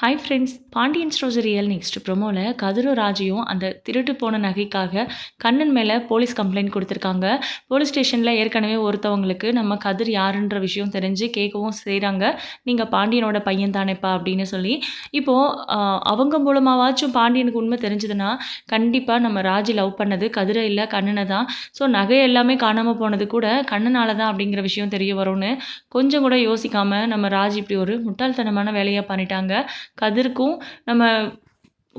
Hi friends Pandian stores real next ப்ரொமோவில் கதிரோ ராஜியும் அந்த திருட்டு போன நகைக்காக கண்ணன் மேலே போலீஸ் கம்ப்ளைண்ட் கொடுத்துருக்காங்க. போலீஸ் ஸ்டேஷனில் ஏற்கனவே ஒருத்தவங்களுக்கு நம்ம கதிர் யாருன்ற விஷயம் தெரிஞ்சு கேட்கவும் செய்கிறாங்க நீங்கள் பாண்டியனோட பையன் தானேப்பா அப்படின்னு சொல்லி. இப்போது அவங்க மூலமாவாச்சும் பாண்டியனுக்கு உண்மை தெரிஞ்சதுன்னா கண்டிப்பாக நம்ம ராஜி லவ் பண்ணது கதிரை இல்லை கண்ணனை தான். ஸோ நகை எல்லாமே காணாமல் போனது கூட கண்ணனால் தான் அப்படிங்கிற விஷயம் தெரிய வரும்னு கொஞ்சம் கூட யோசிக்காமல் நம்ம ராஜ் இப்படி ஒரு முட்டாள்தனமான வேலையாக பண்ணிட்டாங்க. கதிர்க்கும் நம்ம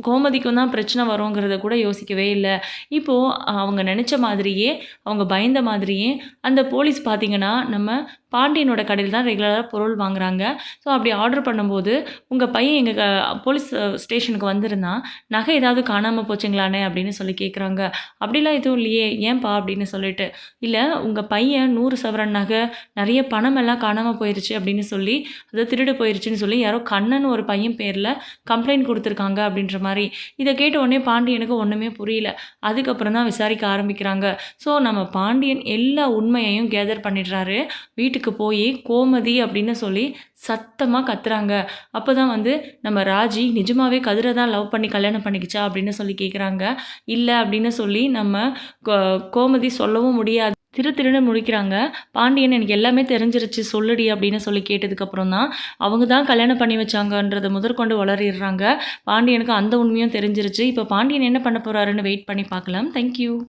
கோமதிக்கும் தான் பிரச்சனை வருங்கிறத கூட யோசிக்கவே இல்லை. இப்போது அவங்க நினச்ச மாதிரியே அவங்க பயந்த மாதிரியே அந்த போலீஸ் பார்த்திங்கன்னா நம்ம பாண்டியனோட கடையில் தான் ரெகுலராக பொருள் வாங்குறாங்க. ஸோ அப்படி ஆர்டர் பண்ணும்போது உங்கள் பையன் எங்கள் போலீஸ் ஸ்டேஷனுக்கு வந்திருந்தான் நகை ஏதாவது காணாமல் போச்சுங்களானே அப்படின்னு சொல்லி கேட்குறாங்க அப்படிலாம் எதுவும் இல்லையே ஏன்பா அப்படின்னு சொல்லிட்டு. இல்லை உங்கள் பையன் நூறு சவரன் நகை நிறைய பணமெல்லாம் காணாமல் போயிடுச்சு அப்படின்னு சொல்லி அதை திருடு போயிடுச்சுன்னு சொல்லி யாரோ கண்ணன் ஒரு பையன் பேரில் கம்ப்ளைண்ட் கொடுத்துருக்காங்க அப்படின்ற மாதிரி இதை கேட்ட உடனே பாண்டியனுக்கு ஒன்றுமே புரியல. அதுக்கப்புறம் தான் விசாரிக்க ஆரம்பிக்கிறாங்க. ஸோ நம்ம பாண்டியன் எல்லா உண்மையையும் கேதர் பண்ணிடுறாரு. வீட்டுக்கு போய் கோமதி அப்படின்னு சொல்லி சத்தமாக கத்துறாங்க. அப்போ தான் வந்து நம்ம ராஜி நிஜமாகவே கதிரை தான் லவ் பண்ணி கல்யாணம் பண்ணிக்கிச்சா அப்படின்னு சொல்லி கேட்குறாங்க இல்லை அப்படின்னு சொல்லி நம்ம கோமதி சொல்லவும் முடியாது. திரு திருன்னு முடிக்கிறாங்க. பாண்டியன் எனக்கு எல்லாமே தெரிஞ்சிருச்சு சொல்லுடி அப்படின்னு சொல்லி கேட்டதுக்கப்புறம் தான் அவங்க தான் கல்யாணம் பண்ணி வச்சாங்கன்றதை முதற்கொண்டு வளரிடுறாங்க. பாண்டியனுக்கு அந்த உண்மையும் தெரிஞ்சிருச்சு. இப்போ பாண்டியன் என்ன பண்ண போகிறாருன்னு வெயிட் பண்ணி பார்க்கலாம். தேங்க்யூ